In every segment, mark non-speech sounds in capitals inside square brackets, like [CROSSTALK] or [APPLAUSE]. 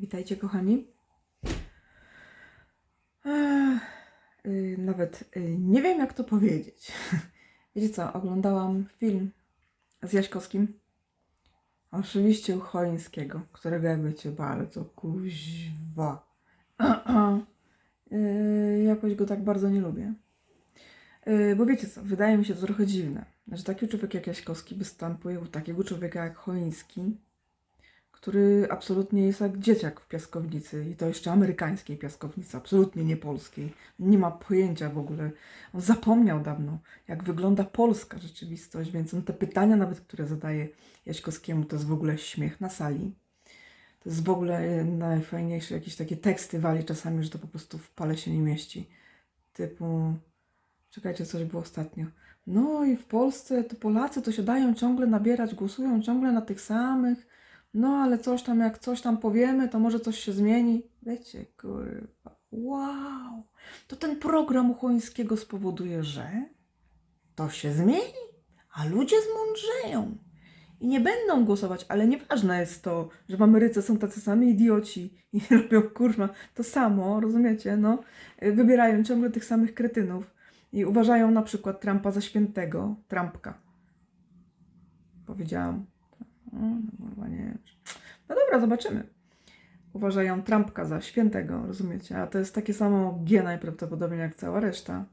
Witajcie, kochani. Y, nawet y, nie wiem, jak to powiedzieć. [LAUGHS] Wiecie co, oglądałam film z Jaśkowskim. Oczywiście u Choińskiego, którego, jak wiecie, bardzo kuźwa. [CLEARS THROAT] Y, Jakoś go tak bardzo nie lubię. Bo wiecie co, wydaje mi się to trochę dziwne, że taki człowiek jak Jaśkowski występuje u takiego człowieka jak Choiński, który absolutnie jest jak dzieciak w piaskownicy i to jeszcze amerykańskiej piaskownicy, absolutnie nie polskiej. Nie ma pojęcia w ogóle. On zapomniał dawno, jak wygląda polska rzeczywistość, więc on te pytania nawet, które zadaje Jaśkowskiemu, to jest w ogóle śmiech na sali. To jest w ogóle y, najfajniejsze, jakieś takie teksty wali czasami, że to po prostu w pale się nie mieści. Typu, czekajcie, coś było ostatnio. No i w Polsce to Polacy to się dają ciągle nabierać, głosują ciągle na tych samych. No ale coś tam, jak coś tam powiemy, to może coś się zmieni. Wiecie, kurwa, wow. To ten program Uchońskiego spowoduje, że to się zmieni, a ludzie zmądrzeją. I nie będą głosować, ale nieważne jest to, że w Ameryce są tacy sami idioci i [LAUGHS] robią kurwa to samo, rozumiecie? No, wybierają ciągle tych samych kretynów i uważają na przykład Trumpa za świętego, Trumpka. Powiedziałam. No, kurwa, nie. No dobra, zobaczymy. Uważają Trumpka za świętego, rozumiecie? A to jest takie samo G najprawdopodobniej jak cała reszta.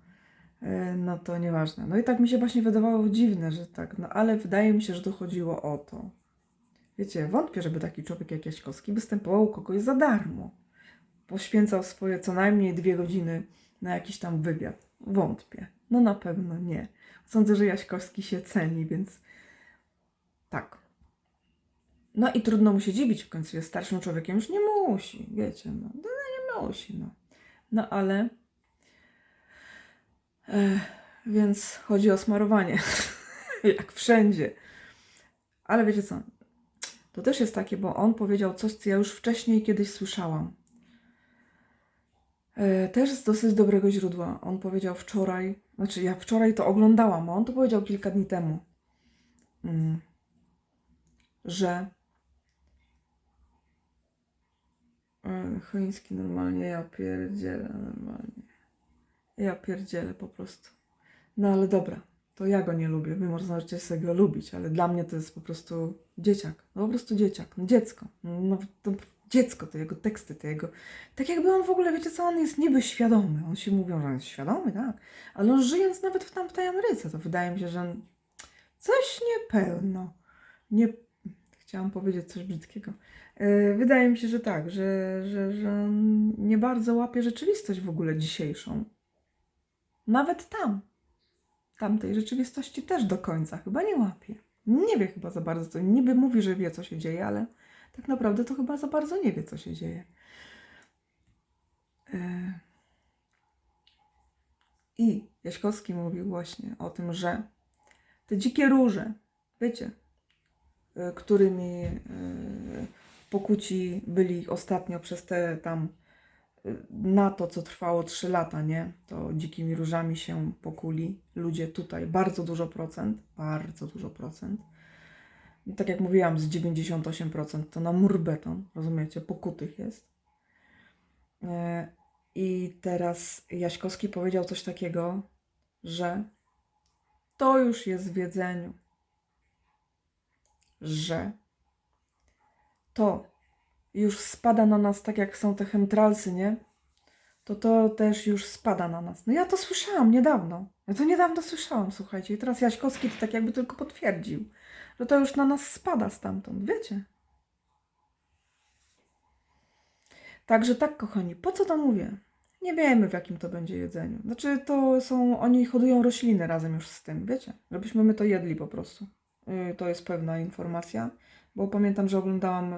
E, No to nieważne. No i tak mi się właśnie wydawało dziwne, że tak, no ale wydaje mi się, że to chodziło o to. Wiecie, wątpię, żeby taki człowiek jak Jaśkowski występował u kogoś za darmo. Poświęcał swoje co najmniej dwie godziny na jakiś tam wywiad. Wątpię. No na pewno nie. Sądzę, że Jaśkowski się ceni, więc tak. No i trudno mu się dziwić, w końcu jest starszym człowiekiem, już nie musi, wiecie, no, no nie musi, no. No ale, e, więc chodzi o smarowanie, [LAUGHS] jak wszędzie. Ale wiecie co, to też jest takie, bo on powiedział coś, co ja już wcześniej kiedyś słyszałam. E, Też z dosyć dobrego źródła. On powiedział wczoraj, znaczy ja wczoraj to oglądałam, a on to powiedział kilka dni temu, mm, że E, Choiński normalnie, ja pierdzielę normalnie. Ja pierdzielę po prostu. No ale dobra, to ja go nie lubię. Wy możecie sobie go lubić, ale dla mnie to jest po prostu dzieciak. No po prostu dzieciak, no dziecko. No to dziecko, to jego teksty, to jego... Tak jakby on w ogóle, wiecie co, on jest niby świadomy. On się mówią, że on jest świadomy, tak. Ale on żyjąc nawet w tamtej Ameryce, to wydaje mi się, że on coś niepełno. Nie... Chciałam powiedzieć coś brzydkiego. E, Wydaje mi się, że tak, że, że, że nie bardzo łapie rzeczywistość w ogóle dzisiejszą. Nawet tam. Tamtej rzeczywistości też do końca chyba nie łapie. Nie wie chyba za bardzo, co niby mówi, że wie, co się dzieje, ale tak naprawdę to chyba za bardzo nie wie, co się dzieje. E, I Jaśkowski mówił właśnie o tym, że te dzikie róże, wiecie, e, którymi pokuci byli ostatnio przez te tam y, na to, co trwało 3 lata, nie? To dzikimi różami się pokuli ludzie tutaj. Bardzo dużo procent, bardzo dużo procent. Tak jak mówiłam, z 98% to na mur beton, rozumiecie? Pokutych jest. E, I teraz Jaśkowski powiedział coś takiego, że to już jest w że to już spada na nas tak jak są te chemtralsy, nie? To to też już spada na nas. No ja to słyszałam niedawno. Ja to niedawno słyszałam, słuchajcie. I teraz Jaśkowski to tak jakby tylko potwierdził, że to już na nas spada stamtąd, wiecie? Także tak, kochani, po co to mówię? Nie wiemy, w jakim to będzie jedzeniu. Znaczy, to są, oni hodują rośliny razem już z tym, wiecie? Żebyśmy my to jedli po prostu. Yy, to jest pewna informacja, bo pamiętam, że oglądałam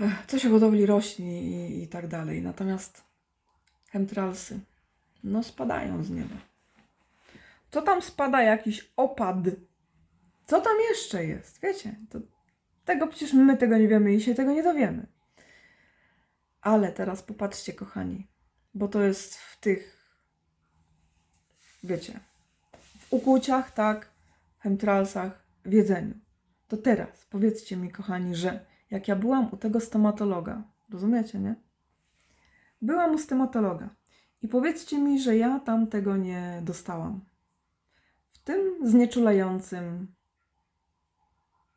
Ech, coś o hodowli roślin i, i tak dalej. Natomiast chemtralsy, no spadają z nieba. Co tam spada? Jakiś opad. Co tam jeszcze jest? Wiecie, to, tego przecież my tego nie wiemy i się tego nie dowiemy. Ale teraz popatrzcie, kochani, bo to jest w tych, wiecie, w ukłuciach, tak, chemtralsach, w jedzeniu. To teraz powiedzcie mi, kochani, że jak ja byłam u tego stomatologa. Rozumiecie, nie? Byłam u stomatologa. I powiedzcie mi, że ja tam tego nie dostałam. W tym znieczulającym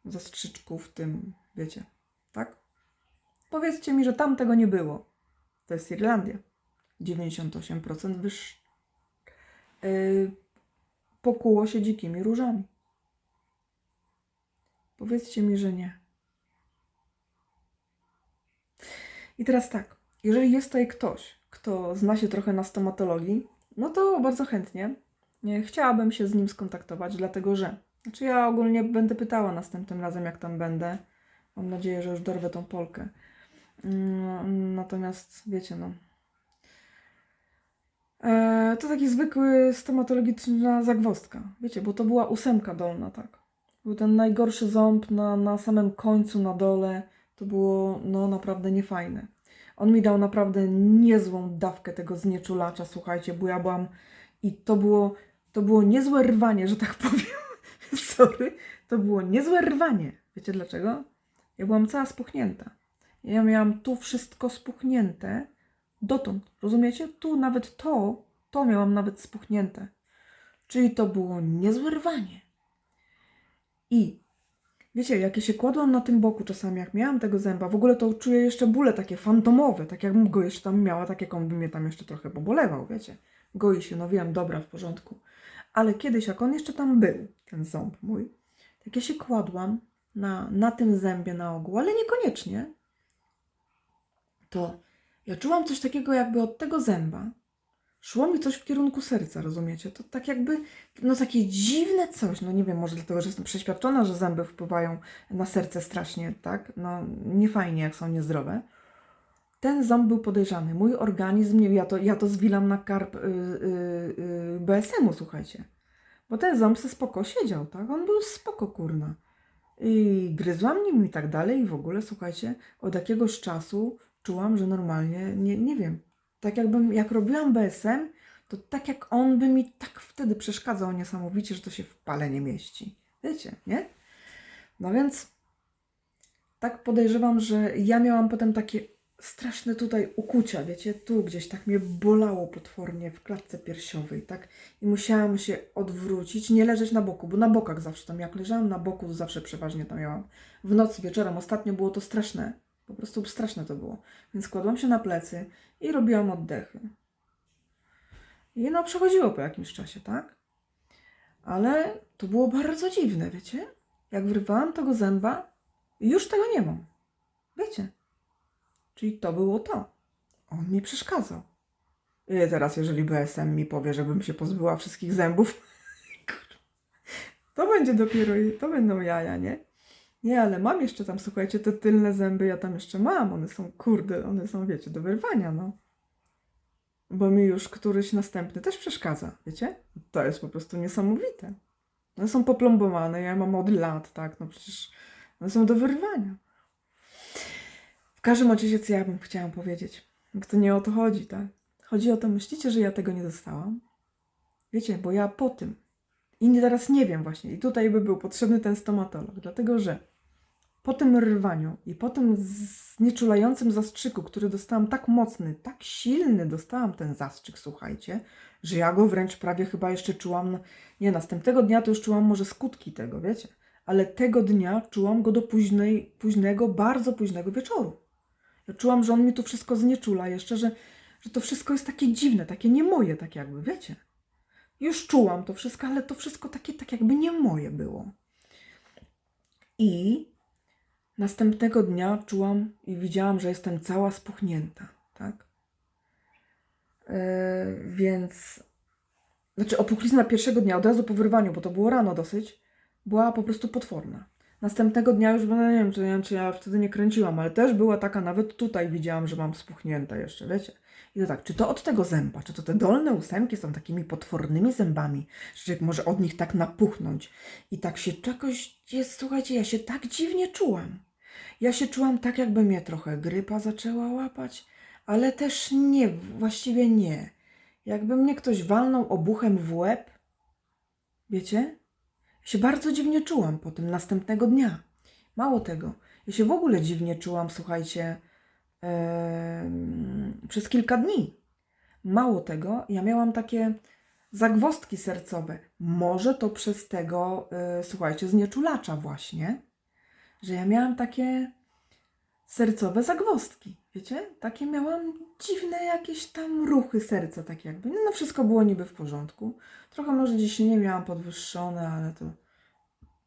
zastrzyczku, w tym, wiecie, tak? Powiedzcie mi, że tam tego nie było. To jest Irlandia. 98% wyższe. Yy, pokuło się dzikimi różami. Powiedzcie mi, że nie. I teraz tak, jeżeli jest tutaj ktoś, kto zna się trochę na stomatologii, no to bardzo chętnie nie, chciałabym się z nim skontaktować, dlatego że, znaczy ja ogólnie będę pytała następnym razem, jak tam będę. Mam nadzieję, że już dorwę tą Polkę. Mm, Natomiast wiecie, no. E, to taki zwykły stomatologiczna zagwozdka. Wiecie, bo to była ósemka dolna, tak. Był ten najgorszy ząb na, na samym końcu, na dole. To było no naprawdę niefajne. On mi dał naprawdę niezłą dawkę tego znieczulacza, słuchajcie, bo ja byłam i to było, to było niezłe rwanie, że tak [LAUGHS] powiem. Sorry, to było niezłe rwanie. Wiecie dlaczego? Ja byłam cała spuchnięta. Ja miałam tu wszystko spuchnięte dotąd, rozumiecie? Tu nawet to, to miałam nawet spuchnięte. Czyli to było niezłe rwanie. I wiecie, jak ja się kładłam na tym boku czasami, jak miałam tego zęba, w ogóle to czuję jeszcze bóle takie fantomowe, tak jakbym go jeszcze tam miała, tak jak on by mnie tam jeszcze trochę pobolewał, wiecie. Goi się, no wiem, dobra, w porządku. Ale kiedyś, jak on jeszcze tam był, ten ząb mój, tak ja się kładłam na, na tym zębie na ogół, ale niekoniecznie, to ja czułam coś takiego, jakby od tego zęba szło mi coś w kierunku serca, rozumiecie? To tak jakby, no takie dziwne coś, no nie wiem, może dlatego, że jestem przeświadczona, że zęby wpływają na serce strasznie, tak? No nie fajnie, jak są niezdrowe. Ten ząb był podejrzany. Mój organizm, ja to, ja to zwilam na karp y, y, y, BSM-u, słuchajcie. Bo ten ząb se spoko siedział, tak? On był spoko, kurna. I gryzłam nim i tak dalej i w ogóle, słuchajcie, od jakiegoś czasu czułam, że normalnie, nie, nie wiem, tak jakbym, jak robiłam BSM, to tak jak on by mi tak wtedy przeszkadzał niesamowicie, że to się w pale nie mieści. Wiecie, nie? No więc tak podejrzewam, że ja miałam potem takie straszne tutaj ukucia, wiecie, tu gdzieś tak mnie bolało potwornie w klatce piersiowej, tak? I musiałam się odwrócić, nie leżeć na boku, bo na bokach zawsze tam, jak leżałam na boku, to zawsze przeważnie tam miałam. W nocy, wieczorem, ostatnio było to straszne, po prostu straszne to było. Więc kładłam się na plecy i robiłam oddechy. I no, przechodziło po jakimś czasie, tak? Ale to było bardzo dziwne, wiecie? Jak wyrwałam tego zęba, już tego nie mam. Wiecie? Czyli to było to. On mi przeszkadzał. I teraz, jeżeli BSM mi powie, żebym się pozbyła wszystkich zębów, [LAUGHS] to będzie dopiero, to będą jaja, nie? Nie, ale mam jeszcze tam, słuchajcie, te tylne zęby, ja tam jeszcze mam. One są, kurde, one są, wiecie, do wyrwania, no. Bo mi już któryś następny też przeszkadza, wiecie? To jest po prostu niesamowite. One są poplombowane, ja mam od lat, tak? No przecież one są do wyrwania. W każdym razie, co ja bym chciała powiedzieć? To nie o to chodzi, tak? Chodzi o to, myślicie, że ja tego nie dostałam? Wiecie, bo ja po tym, i teraz nie wiem właśnie, i tutaj by był potrzebny ten stomatolog, dlatego że po tym rwaniu i po tym znieczulającym zastrzyku, który dostałam tak mocny, tak silny dostałam ten zastrzyk, słuchajcie, że ja go wręcz prawie chyba jeszcze czułam, nie, następnego dnia to już czułam może skutki tego, wiecie, ale tego dnia czułam go do późnej, późnego, bardzo późnego wieczoru. Ja czułam, że on mi tu wszystko znieczula jeszcze, że, że to wszystko jest takie dziwne, takie nie moje, tak jakby, wiecie. Już czułam to wszystko, ale to wszystko takie, tak jakby nie moje było. I następnego dnia czułam i widziałam, że jestem cała spuchnięta, tak? E, więc, znaczy opuchlizna pierwszego dnia, od razu po wyrwaniu, bo to było rano dosyć, była po prostu potworna. Następnego dnia już, no nie wiem, czy, ja- czy ja wtedy nie kręciłam, ale też była taka, nawet tutaj widziałam, że mam spuchnięte jeszcze, wiecie. I to tak, czy to od tego zęba, czy to te dolne ósemki są takimi potwornymi zębami, że człowiek może od nich tak napuchnąć. I tak się czegoś jest, słuchajcie, ja się tak dziwnie czułam. Ja się czułam tak, jakby mnie trochę grypa zaczęła łapać, ale też nie, właściwie nie. Jakby mnie ktoś walnął obuchem w łeb. Wiecie? Ja się bardzo dziwnie czułam po tym następnego dnia. Mało tego, Ja się w ogóle dziwnie czułam, słuchajcie, em, przez kilka dni. Mało tego, ja miałam takie zagwozdki sercowe. Może to przez tego, e, słuchajcie, znieczulacza właśnie, że ja miałam takie sercowe zagwozdki. Wiecie? Takie miałam dziwne jakieś tam ruchy serca, tak jakby. No, no wszystko było niby w porządku. Trochę może ciśnienie miałam podwyższone, ale to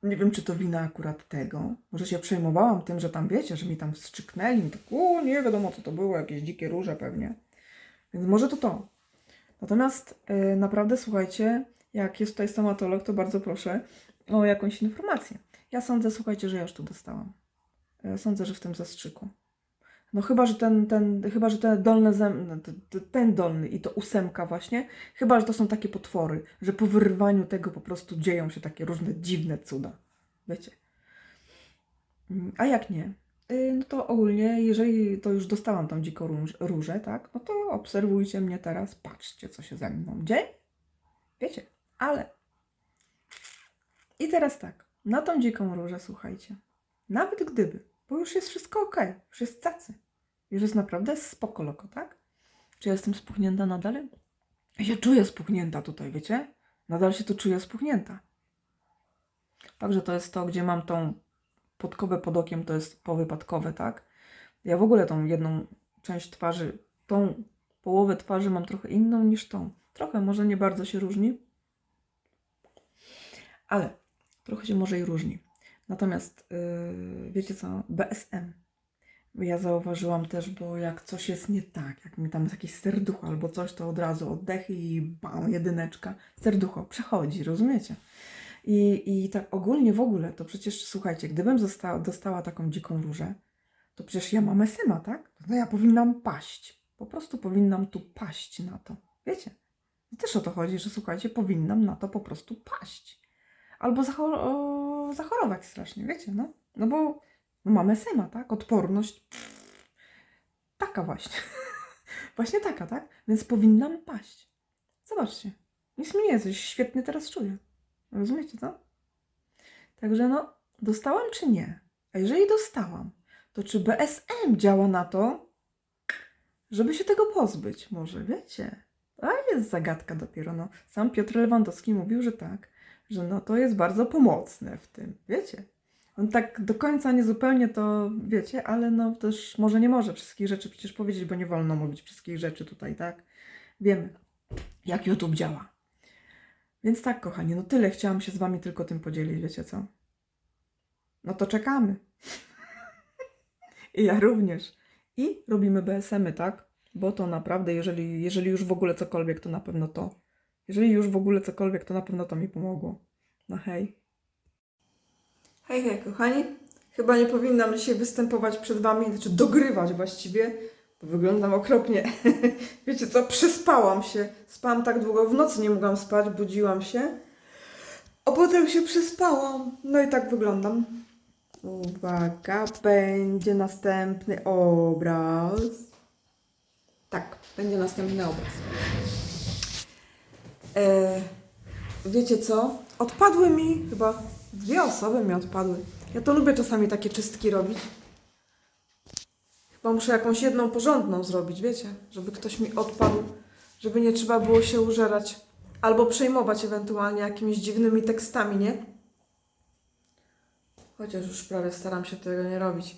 nie wiem, czy to wina akurat tego. Może się przejmowałam tym, że tam wiecie, że mi tam wstrzyknęli. i Tak, nie wiadomo co to było, jakieś dzikie róże pewnie. Więc może to to. Natomiast e, naprawdę słuchajcie, jak jest tutaj stomatolog, to bardzo proszę o jakąś informację. Ja sądzę, słuchajcie, że ja już tu dostałam. Sądzę, że w tym zastrzyku. No chyba, że ten, ten, chyba, że te dolne zęby, no, te- te- ten dolny i to ósemka właśnie, chyba, że to są takie potwory, że po wyrwaniu tego po prostu dzieją się takie różne dziwne cuda. Wiecie. Mm, A jak nie? Y, No to ogólnie, jeżeli to już dostałam tą dziką róż, różę, tak, no to obserwujcie mnie teraz, patrzcie, co się ze mną dzieje. Wiecie, ale. I teraz tak, na tą dziką różę, słuchajcie, nawet gdyby, bo już jest wszystko ok, już jest cacy, już jest naprawdę spoko loko, tak? Czy ja jestem spuchnięta nadal? Ja się czuję spuchnięta tutaj, wiecie? Nadal się tu czuję spuchnięta. Także to jest to, gdzie mam tą podkowę pod okiem, to jest powypadkowe, tak? Ja w ogóle tą jedną część twarzy, tą połowę twarzy mam trochę inną niż tą. Trochę, może nie bardzo się różni, ale trochę się może i różni. Natomiast yy, wiecie co, BSM. Ja zauważyłam też, bo jak coś jest nie tak, jak mi tam jest jakieś serducho albo coś, to od razu oddechy i bam, jedyneczka. Serducho przechodzi, rozumiecie? I, I tak ogólnie w ogóle, to przecież słuchajcie, gdybym została, dostała taką dziką różę, to przecież ja mam SMA, tak? No ja powinnam paść. Po prostu powinnam tu paść na to. Wiecie? I też o to chodzi, że słuchajcie, powinnam na to po prostu paść. Albo zachor- o, zachorować strasznie, wiecie, no? No bo no mamy SMA, tak? Odporność. Taka właśnie. [LAUGHS] właśnie taka, tak? Więc powinnam paść. Zobaczcie. Nic mi nie jest, świetnie teraz czuję. Rozumiecie to? Także no, dostałam czy nie? A jeżeli dostałam, to czy BSM działa na to, żeby się tego pozbyć? Może, wiecie? A jest zagadka dopiero, no. Sam Piotr Lewandowski mówił, że tak, że no to jest bardzo pomocne w tym, wiecie? On tak do końca niezupełnie to wiecie, ale no też może nie może wszystkich rzeczy przecież powiedzieć, bo nie wolno mówić wszystkich rzeczy tutaj, tak? Wiemy, jak YouTube działa. Więc tak, kochani, no tyle chciałam się z wami tylko tym podzielić, wiecie co? No to czekamy. [LAUGHS] I ja również. I robimy BSM-y, tak? Bo to naprawdę, jeżeli, jeżeli już w ogóle cokolwiek, to na pewno to. Jeżeli już w ogóle cokolwiek, to na pewno to mi pomogło. No hej. Hej, hej, kochani. Chyba nie powinnam dzisiaj występować przed wami, znaczy dogrywać właściwie, bo wyglądam okropnie. [LAUGHS] Wiecie co, przespałam się. Spałam tak długo, w nocy nie mogłam spać, budziłam się. A potem się przespałam. No i tak wyglądam. Uwaga, będzie następny obraz. Tak, będzie następny obraz. E, wiecie co? Odpadły mi chyba dwie osoby mi odpadły. Ja to lubię czasami takie czystki robić. Chyba muszę jakąś jedną porządną zrobić, wiecie? Żeby ktoś mi odpadł, żeby nie trzeba było się użerać. Albo przejmować ewentualnie jakimiś dziwnymi tekstami, nie? Chociaż już prawie staram się tego nie robić.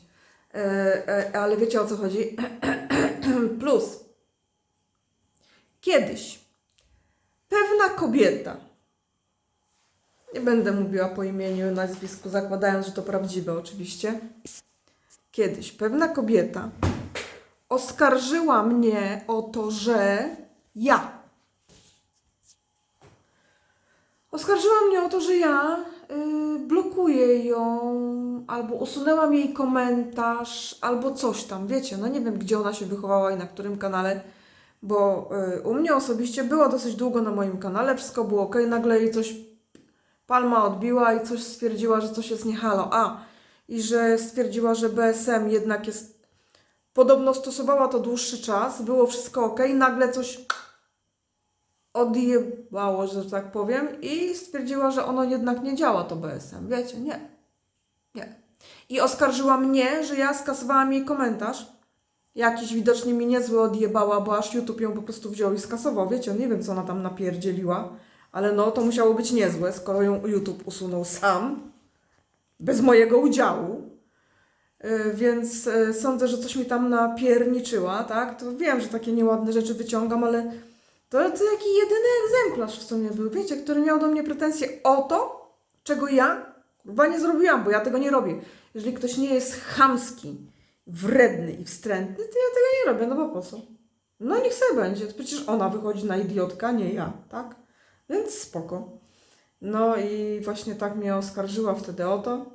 E, e, ale wiecie o co chodzi? [CLEARS THROAT] Plus. Kiedyś pewna kobieta, nie będę mówiła po imieniu i nazwisku, zakładając, że to prawdziwe oczywiście. Kiedyś pewna kobieta oskarżyła mnie o to, że ja. Oskarżyła mnie o to, że ja y, blokuję ją, albo usunęłam jej komentarz, albo coś tam, wiecie, no nie wiem, gdzie ona się wychowała i na którym kanale, bo y, u mnie osobiście była dosyć długo na moim kanale, wszystko było ok, nagle jej coś palma odbiła i coś stwierdziła, że coś jest nie halo. A, i że stwierdziła, że BSM jednak jest, podobno stosowała to dłuższy czas, było wszystko ok, nagle coś odjebało, że tak powiem, i stwierdziła, że ono jednak nie działa, to BSM. Wiecie, nie. Nie. I oskarżyła mnie, że ja skasowałam jej komentarz. Jakiś widocznie mi niezły odjebała, bo aż YouTube ją po prostu wziął i skasował. Wiecie, nie wiem co ona tam napierdzieliła, ale no to musiało być niezłe, skoro ją YouTube usunął sam, bez mojego udziału. Yy, Więc yy, sądzę, że coś mi tam napierniczyła, tak? To wiem, że takie nieładne rzeczy wyciągam, ale to, to taki jedyny egzemplarz w sumie był, wiecie, który miał do mnie pretensje o to, czego ja chyba nie zrobiłam, bo ja tego nie robię. Jeżeli ktoś nie jest chamski, wredny i wstrętny, to ja tego nie robię, no bo po co? No niech sobie będzie, przecież ona wychodzi na idiotka, nie ja, tak? Więc spoko. No i właśnie tak mnie oskarżyła wtedy o to.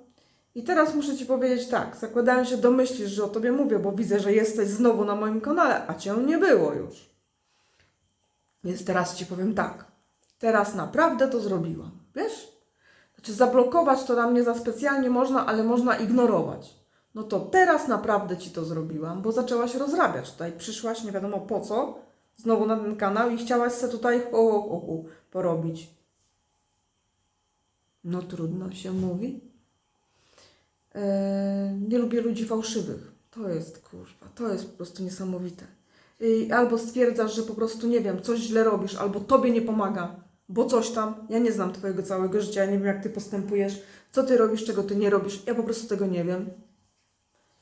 I teraz muszę Ci powiedzieć tak, zakładając się domyślisz, że o Tobie mówię, bo widzę, że jesteś znowu na moim kanale, a Cię nie było już. Więc teraz Ci powiem tak, teraz naprawdę to zrobiłam, wiesz? Znaczy zablokować to na mnie za specjalnie można, ale można ignorować. No to teraz naprawdę Ci to zrobiłam, bo zaczęłaś rozrabiać. Tutaj przyszłaś nie wiadomo po co, znowu na ten kanał i chciałaś se tutaj ho, ho, ho, ho, porobić. No trudno się mówi. Eee, nie lubię ludzi fałszywych. To jest kurwa, to jest po prostu niesamowite. I albo stwierdzasz, że po prostu nie wiem, coś źle robisz, albo tobie nie pomaga, bo coś tam. Ja nie znam twojego całego życia, nie wiem, jak ty postępujesz, co ty robisz, czego ty nie robisz. Ja po prostu tego nie wiem.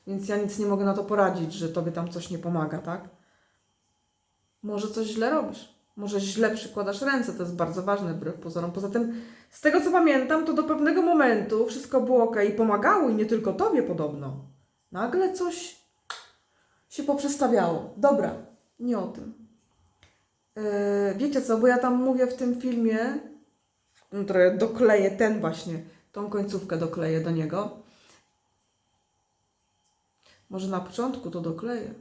Więc ja nic nie mogę na to poradzić, że tobie tam coś nie pomaga, tak? Może coś źle robisz. Może źle przykładasz ręce, to jest bardzo ważne wbrew pozorom. Poza tym, z tego co pamiętam, to do pewnego momentu wszystko było ok i pomagało i nie tylko tobie podobno. Nagle coś się poprzestawiało. Dobra, nie o tym. Yy, wiecie co, bo ja tam mówię w tym filmie, no trochę dokleję ten właśnie, tą końcówkę dokleję do niego. Może na początku to dokleję,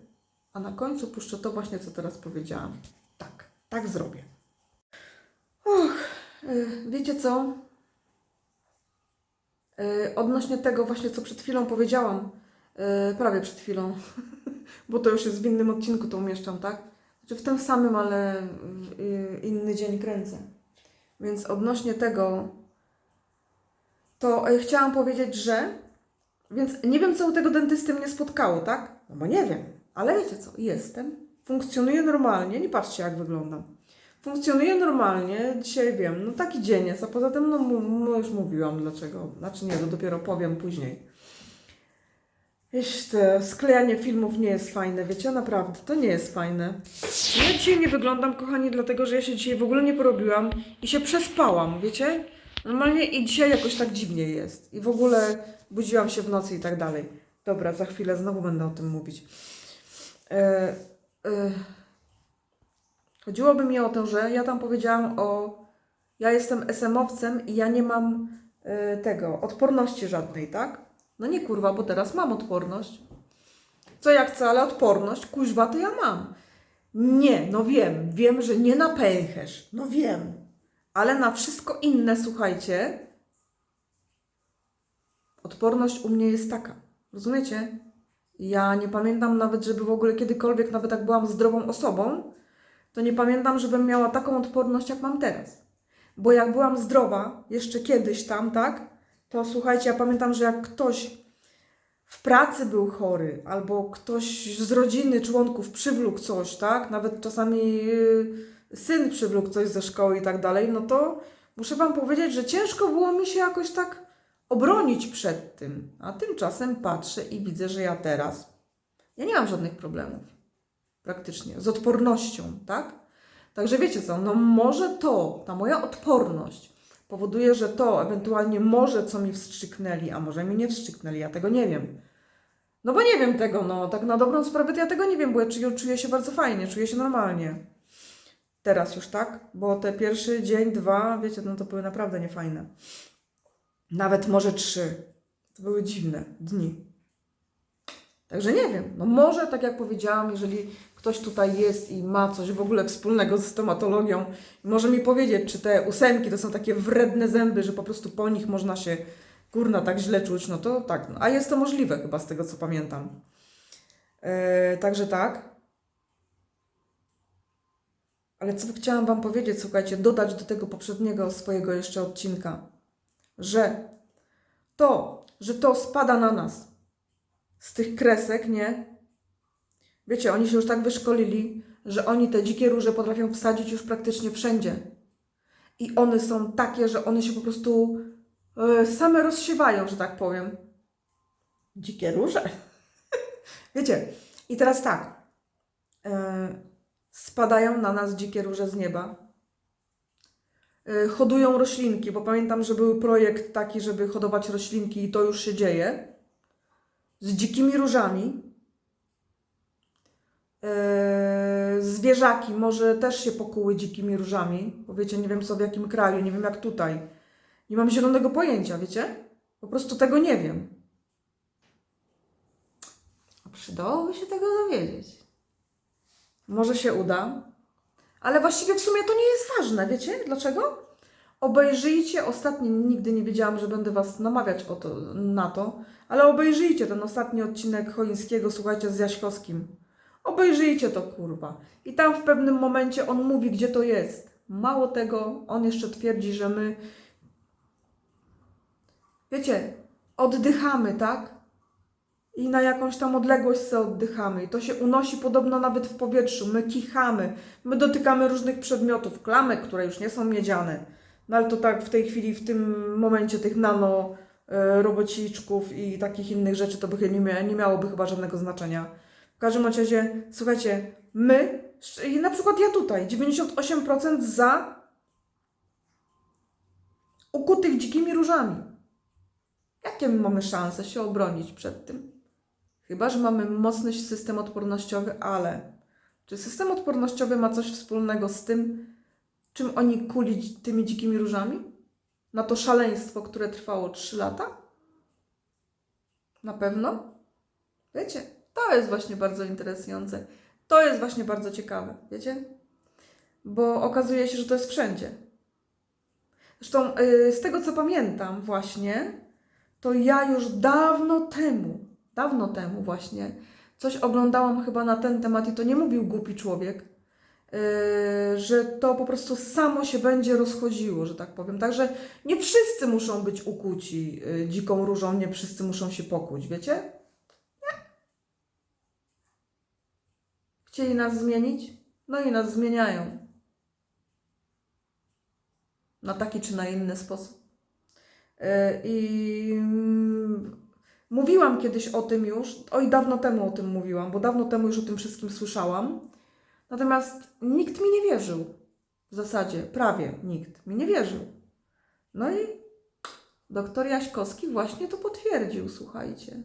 a na końcu puszczę to właśnie, co teraz powiedziałam. Tak, zrobię. Och, yy, wiecie co? Yy, odnośnie tego właśnie, co przed chwilą powiedziałam, yy, prawie przed chwilą, [LAUGHS] bo to już jest w innym odcinku, to umieszczam, tak? Znaczy w tym samym, ale y, inny dzień kręcę. Więc odnośnie tego, to y, chciałam powiedzieć, że. Więc nie wiem, co u tego dentysty mnie spotkało, tak? No bo nie wiem, ale wiecie co, jestem, funkcjonuję normalnie, nie patrzcie, jak wyglądam. Funkcjonuję normalnie, dzisiaj wiem, no taki dzień jest, a poza tym, no już mówiłam dlaczego. Znaczy nie, to dopiero powiem później. Te sklejanie filmów nie jest fajne, wiecie, naprawdę, to nie jest fajne. Ja dzisiaj nie wyglądam, kochani, dlatego, że ja się dzisiaj w ogóle nie porobiłam i się przespałam, wiecie? Normalnie i dzisiaj jakoś tak dziwnie jest. I w ogóle budziłam się w nocy i tak dalej. Dobra, za chwilę znowu będę o tym mówić. E, e, chodziłoby mi o to, że ja tam powiedziałam o... Ja jestem SM-owcem i ja nie mam e, tego, odporności żadnej, tak? No nie kurwa, bo teraz mam odporność. Co ja chcę, ale odporność, kuźwa, to ja mam. Nie, no wiem, wiem, że nie na pęcherz, no wiem. Ale na wszystko inne, słuchajcie, odporność u mnie jest taka. Rozumiecie? Ja nie pamiętam nawet, żeby w ogóle kiedykolwiek, nawet jak byłam zdrową osobą, to nie pamiętam, żebym miała taką odporność, jak mam teraz. Bo jak byłam zdrowa, jeszcze kiedyś tam, tak? To słuchajcie, ja pamiętam, że jak ktoś w pracy był chory, albo ktoś z rodziny, członków przywlókł coś, tak? Nawet czasami yy, syn przywlókł coś ze szkoły i tak dalej, no to muszę Wam powiedzieć, że ciężko było mi się jakoś tak obronić przed tym. A tymczasem patrzę i widzę, że ja teraz, ja nie mam żadnych problemów. Praktycznie. Z odpornością, tak? Także wiecie co, no może to, ta moja odporność powoduje, że to ewentualnie może co mi wstrzyknęli, a może mi nie wstrzyknęli, ja tego nie wiem. No bo nie wiem tego, no tak na dobrą sprawę to ja tego nie wiem, bo ja czuję, się bardzo fajnie, czuję się normalnie. Teraz już tak, bo te pierwszy dzień, dwa, wiecie, no to były naprawdę niefajne. Nawet może trzy. To były dziwne dni. Także nie wiem, no może tak jak powiedziałam, jeżeli ktoś tutaj jest i ma coś w ogóle wspólnego z stomatologią, może mi powiedzieć, czy te ósemki to są takie wredne zęby, że po prostu po nich można się kurna tak źle czuć, no to tak. No, a jest to możliwe chyba z tego co pamiętam. E, także tak. Ale co chciałam Wam powiedzieć, słuchajcie, dodać do tego poprzedniego swojego jeszcze odcinka, że to, że to spada na nas. Z tych kresek, nie? Wiecie, oni się już tak wyszkolili, że oni te dzikie róże potrafią wsadzić już praktycznie wszędzie. I one są takie, że one się po prostu e, same rozsiewają, że tak powiem. Dzikie róże. [LAUGHS] Wiecie, i teraz tak. E, spadają na nas dzikie róże z nieba. E, hodują roślinki, bo pamiętam, że był projekt taki, żeby hodować roślinki i to już się dzieje. Z dzikimi różami. E, zwierzaki może też się pokuły dzikimi różami, bo wiecie, nie wiem co w jakim kraju, nie wiem jak tutaj. Nie mam zielonego pojęcia, wiecie? Po prostu tego nie wiem. A przydałoby się tego dowiedzieć. Może się uda, ale właściwie w sumie to nie jest ważne, wiecie? Dlaczego? Obejrzyjcie ostatni, nigdy nie wiedziałam, że będę Was namawiać o to, na to, ale obejrzyjcie ten ostatni odcinek Choińskiego, słuchajcie, z Jaśkowskim. Obejrzyjcie to, kurwa. I tam w pewnym momencie on mówi, gdzie to jest. Mało tego, on jeszcze twierdzi, że my, wiecie, oddychamy, tak? I na jakąś tam odległość sobie oddychamy. I to się unosi podobno nawet w powietrzu. My kichamy, my dotykamy różnych przedmiotów, klamek, które już nie są miedziane. No ale to tak w tej chwili, w tym momencie tych nano e, robociczków i takich innych rzeczy, to by nie, mia- nie miałoby chyba żadnego znaczenia. W każdym razie, słuchajcie, my, i na przykład ja tutaj, 98% za ukutych dzikimi różami. Jakie my mamy szanse się obronić przed tym? Chyba, że mamy mocny system odpornościowy, ale czy system odpornościowy ma coś wspólnego z tym, czym oni kuli tymi dzikimi różami? Na to szaleństwo, które trwało 3 lata? Na pewno? Wiecie, to jest właśnie bardzo interesujące. To jest właśnie bardzo ciekawe, wiecie? Bo okazuje się, że to jest wszędzie. Zresztą yy, z tego co pamiętam właśnie, to ja już dawno temu, dawno temu właśnie, coś oglądałam chyba na ten temat i to nie mówił głupi człowiek, yy, że to po prostu samo się będzie rozchodziło, że tak powiem. Także nie wszyscy muszą być ukuci yy, dziką różą, nie wszyscy muszą się pokuć, wiecie? Chcieli nas zmienić? No i nas zmieniają. Na taki czy na inny sposób. Yy, I mm, mówiłam kiedyś o tym już, oj dawno temu o tym mówiłam, bo dawno temu już o tym wszystkim słyszałam. Natomiast nikt mi nie wierzył. W zasadzie prawie nikt mi nie wierzył. No i doktor Jaśkowski właśnie to potwierdził, słuchajcie.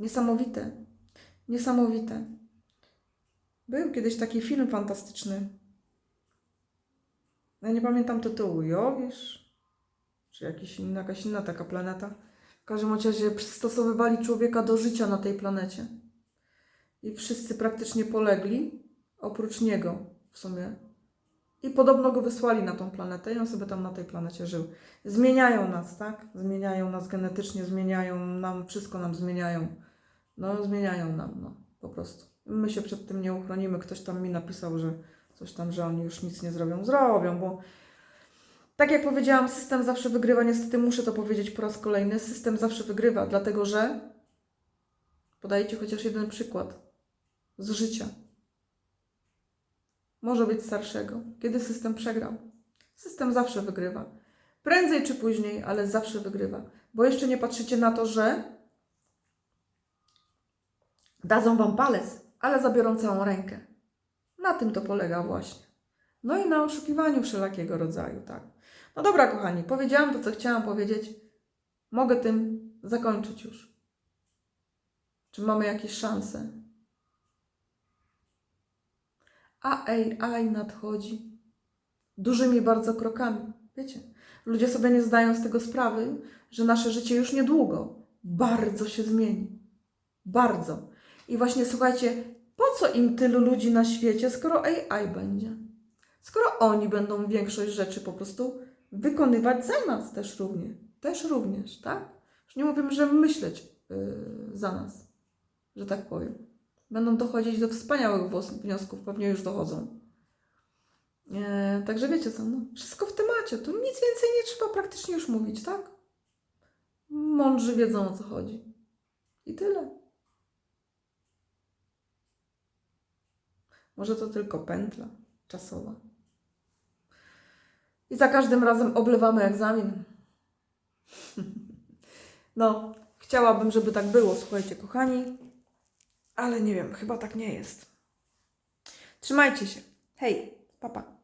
Niesamowite. Niesamowite. Był kiedyś taki film fantastyczny. Ja nie pamiętam tytułu. Jowisz? Czy jakiś jakaś inna taka planeta? W każdym razie przystosowywali człowieka do życia na tej planecie. I wszyscy praktycznie polegli, oprócz niego w sumie. I podobno go wysłali na tą planetę i on sobie tam na tej planecie żył. Zmieniają nas, tak? Zmieniają nas genetycznie, zmieniają nam, wszystko nam zmieniają. No, zmieniają nam, no, po prostu. My się przed tym nie uchronimy. Ktoś tam mi napisał, że coś tam, że oni już nic nie zrobią. Zrobią, bo tak jak powiedziałam, system zawsze wygrywa. Niestety muszę to powiedzieć po raz kolejny. System zawsze wygrywa, dlatego że podaję Ci chociaż jeden przykład z życia. Może być starszego. Kiedy system przegrał? System zawsze wygrywa. Prędzej czy później, ale zawsze wygrywa. Bo jeszcze nie patrzycie na to, że dadzą Wam palec, ale zabiorą całą rękę. Na tym to polega właśnie. No i na oszukiwaniu wszelakiego rodzaju, tak. No dobra, kochani, powiedziałam to, co chciałam powiedzieć. Mogę tym zakończyć już. Czy mamy jakieś szanse? A AI nadchodzi dużymi bardzo krokami. Wiecie, ludzie sobie nie zdają z tego sprawy, że nasze życie już niedługo bardzo się zmieni. Bardzo. I właśnie słuchajcie, po co im tylu ludzi na świecie, skoro AI będzie? Skoro oni będą większość rzeczy po prostu wykonywać za nas też również. Też również, tak? Już nie mówimy, że myśleć yy, za nas, że tak powiem. Będą dochodzić do wspaniałych wniosków, pewnie już dochodzą. E, także wiecie co, no, wszystko w temacie, tu nic więcej nie trzeba praktycznie już mówić, tak? Mądrzy wiedzą o co chodzi. I tyle. Może to tylko pętla czasowa. I za każdym razem oblewamy egzamin. No, chciałabym, żeby tak było, słuchajcie, kochani. Ale nie wiem, chyba tak nie jest. Trzymajcie się. Hej, papa.